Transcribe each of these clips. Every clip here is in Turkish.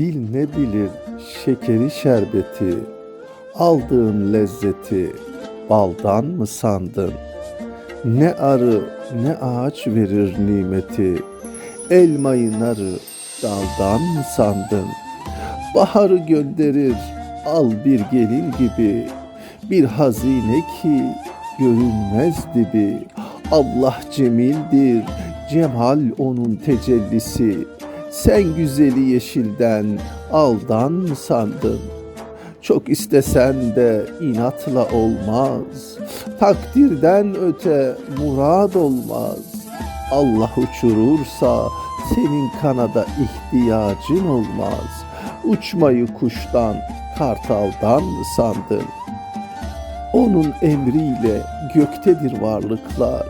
Dil ne bilir şekeri şerbeti, aldığın lezzeti baldan mı sandın? Ne arı ne ağaç verir nimeti, elmayı narı daldan mı sandın? Baharı gönderir al bir gelin gibi, bir hazine ki görünmez dibi. Allah cemildir, cemal onun tecellisi. Sen güzeli yeşilden aldan mı sandın? Çok istesen de inatla olmaz. Takdirden öte murad olmaz. Allah uçurursa senin kanada ihtiyacın olmaz. Uçmayı kuştan, kartaldan mı sandın? Onun emriyle göktedir varlıklar.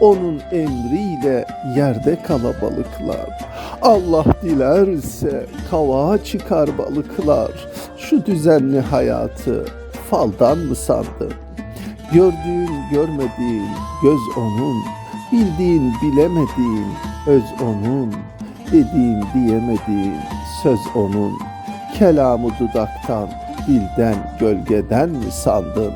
Onun emriyle yerde kalabalıklar. Allah dilerse kavağa çıkar balıklar. Şu düzenli hayatı faldan mı sandın? Gördüğün görmediğin göz onun, bildiğin bilemediğin öz onun, dediğin diyemediğin söz onun. Kelamı dudaktan, dilden, gölgeden mi sandın?